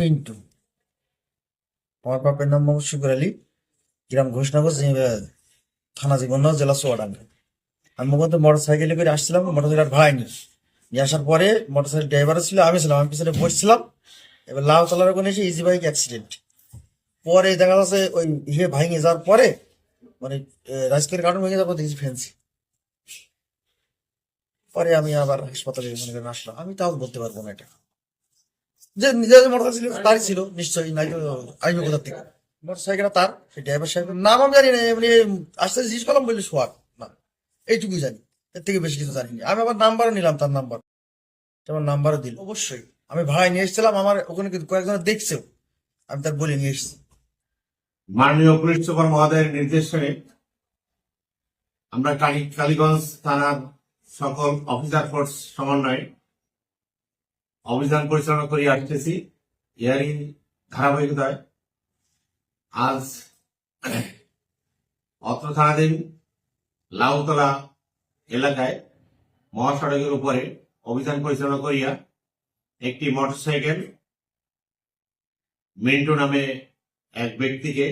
মিন্টু আমার বাপের নাম মোহাম্মদ শুকুর আলী। গ্রাম ঘোষনগর থানা জীবনগঞ্জ জেলা চুয়াডাঙ্গা আমি মূলত মোটর করে আসছিলাম মোটর সাইকেল নিয়ে নিয়ে আসার পরে মোটর সাইকেল ছিল, আমি ছিলাম, আমি পিছনে বসছিলাম। এবার লাউ তলার ওখানে এসে ইজি বাইক অ্যাক্সিডেন্ট পরে দেখা যাচ্ছে ওই ইয়ে ভাঙে যাওয়ার পরে মানে রাজকের কারণ ভেঙে পর দেখছি ফেন্সি পরে আমি আবার হাসপাতালে মনে করেন আসলাম। আমি তাও বলতে পারব না এটা। যে নিজের মোটর ছিল তারই ছিল নিশ্চয়ই নাই আইবো কোথা থেকে? মোটর সাইকেল তার সেই ড্রাইভার সাহেবের নাম আমি জানি না এমনি আসতে জিজ্ঞেস করলাম বললি সোহাগ না এইটুকুই জানি এর থেকে বেশি কিছু জানিনি। আমি আবার নাম্বারও নিলাম তার নাম্বার আমার নাম্বারও দিল। অবশ্যই। আমি ভাড়ায় নিয়ে এসেছিলাম আমার ওখানে কিন্তু কয়েকজন দেখছেও আমি তার বলে নিয়ে এসেছি। মাননীয় পুলিশ সুপার মহোদয়ের নির্দেশনে আমরা কালী কালীগঞ্জ থানার সকল অফিসার ফোর্স সমন্বয়ে অভিযান পরিচালনা করে আসতেছি। এরই ধারাবাহিকতায়। আজ অত্র থানাধীন লাউতলা এলাকায় মহাসড়কের উপরে অভিযান পরিচালনা করিয়া একটি মোটরসাইকেল মিন্টু নামে এক ব্যক্তিকে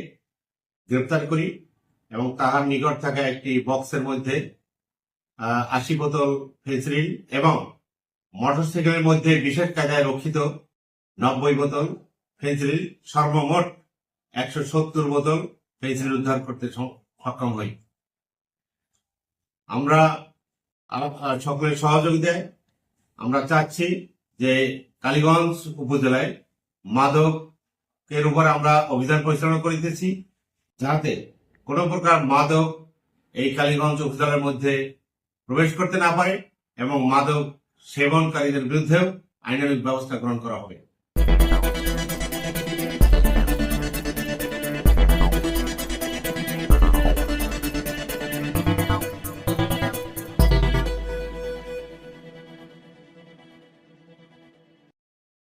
গ্রেপ্তার করি এবং তাহার নিকট থাকা একটি বক্সের মধ্যে আশি বোতল ফেন্সিলিন এবং মোটরসাইকেলের মধ্যে বিশেষ কায়দায় রক্ষিত নব্বই বোতল ফেন্সিলিন সর্বমোট একশো সত্তর বোতল ফেন্সিলিন উদ্ধার করতে সক্ষম হই। আমরা সকলের সহযোগিতায় আমরা চাচ্ছি যে কালীগঞ্জ উপজেলায় মাদক এর উপর আমরা অভিযান পরিচালনা করিতেছি যাতে কোনো প্রকার মাদক এই কালীগঞ্জ উপজেলার মধ্যে প্রবেশ করতে না পারে এবং মাদক সেবনকারীদের বিরুদ্ধেও আইনানুক ব্যবস্থা গ্রহণ করা হবে।